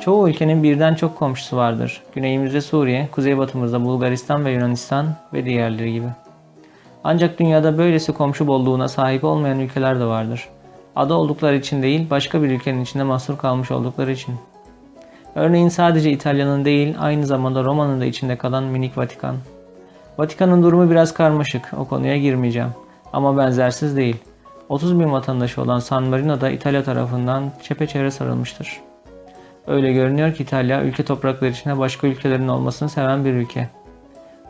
Çoğu ülkenin birden çok komşusu vardır. Güneyimizde Suriye, kuzeybatımızda Bulgaristan ve Yunanistan ve diğerleri gibi. Ancak dünyada böylesi komşu bolluğuna sahip olmayan ülkeler de vardır. Ada oldukları için değil, başka bir ülkenin içinde mahsur kalmış oldukları için. Örneğin sadece İtalya'nın değil, aynı zamanda Roma'nın da içinde kalan minik Vatikan. Vatikan'ın durumu biraz karmaşık, o konuya girmeyeceğim. Ama benzersiz değil. 30 bin vatandaşı olan San Marino da İtalya tarafından çepeçevre sarılmıştır. Öyle görünüyor ki İtalya ülke toprakları içinde başka ülkelerin olmasını seven bir ülke.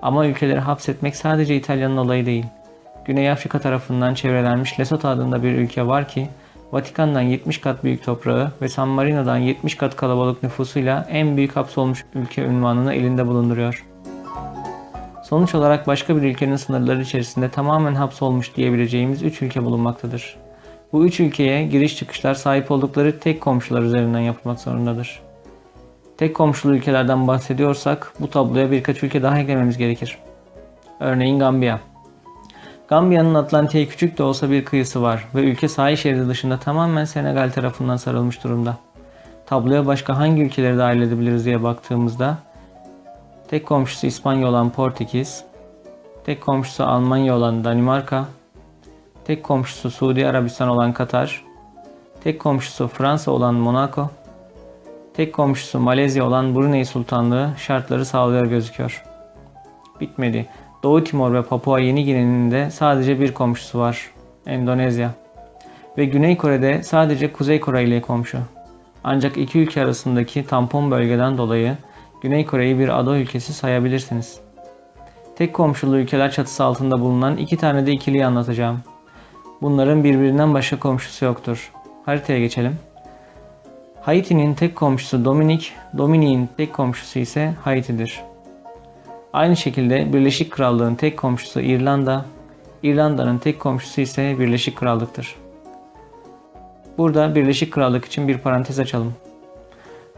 Ama ülkeleri hapsetmek sadece İtalya'nın olayı değil. Güney Afrika tarafından çevrelenmiş Lesotho adında bir ülke var ki Vatikan'dan 70 kat büyük toprağı ve San Marino'dan 70 kat kalabalık nüfusuyla en büyük hapsolmuş ülke ünvanını elinde bulunduruyor. Sonuç olarak başka bir ülkenin sınırları içerisinde tamamen hapsolmuş diyebileceğimiz 3 ülke bulunmaktadır. Bu üç ülkeye giriş çıkışlar sahip oldukları tek komşular üzerinden yapılmak zorundadır. Tek komşulu ülkelerden bahsediyorsak bu tabloya birkaç ülke daha eklememiz gerekir. Örneğin Gambiya. Gambiya'nın Atlantik'e küçük de olsa bir kıyısı var ve ülke sahil şeridi dışında tamamen Senegal tarafından sarılmış durumda. Tabloya başka hangi ülkeleri dahil edebiliriz diye baktığımızda tek komşusu İspanya olan Portekiz, tek komşusu Almanya olan Danimarka, tek komşusu Suudi Arabistan olan Katar, tek komşusu Fransa olan Monaco, tek komşusu Malezya olan Brunei Sultanlığı şartları sağlıyor gözüküyor. Bitmedi. Doğu Timor ve Papua Yeni Gine'nin de sadece bir komşusu var. Endonezya. Ve Güney Kore'de sadece Kuzey Kore ile komşu. Ancak iki ülke arasındaki tampon bölgeden dolayı Güney Kore'yi bir ada ülkesi sayabilirsiniz. Tek komşulu ülkeler çatısı altında bulunan iki tane de ikiliyi anlatacağım. Bunların birbirinden başka komşusu yoktur. Haritaya geçelim. Haiti'nin tek komşusu Dominik, Dominik'in tek komşusu ise Haiti'dir. Aynı şekilde Birleşik Krallığın tek komşusu İrlanda, İrlanda'nın tek komşusu ise Birleşik Krallık'tır. Burada Birleşik Krallık için bir parantez açalım.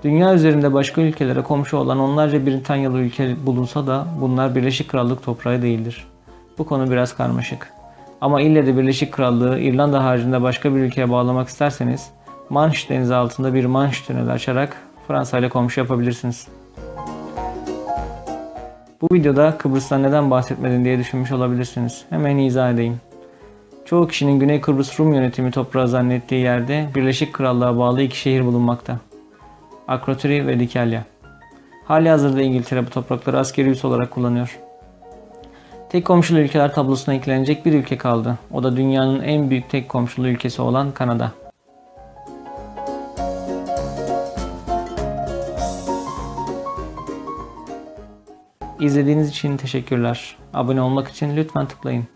Dünya üzerinde başka ülkelere komşu olan onlarca Britanyalı ülke bulunsa da bunlar Birleşik Krallık toprağı değildir. Bu konu biraz karmaşık. Ama ille de Birleşik Krallığı İrlanda haricinde başka bir ülkeye bağlamak isterseniz Manş denizi altında bir Manş tüneli açarak Fransa ile komşu yapabilirsiniz. Bu videoda Kıbrıs'tan neden bahsetmedin diye düşünmüş olabilirsiniz. Hemen izah edeyim. Çoğu kişinin Güney Kıbrıs Rum yönetimi toprağı zannettiği yerde Birleşik Krallığa bağlı iki şehir bulunmakta. Akrotiri ve Dikelya. Hali hazırda İngiltere bu toprakları askeri üs olarak kullanıyor. Tek komşulu ülkeler tablosuna eklenecek bir ülke kaldı. O da dünyanın en büyük tek komşulu ülkesi olan Kanada. İzlediğiniz için teşekkürler. Abone olmak için lütfen tıklayın.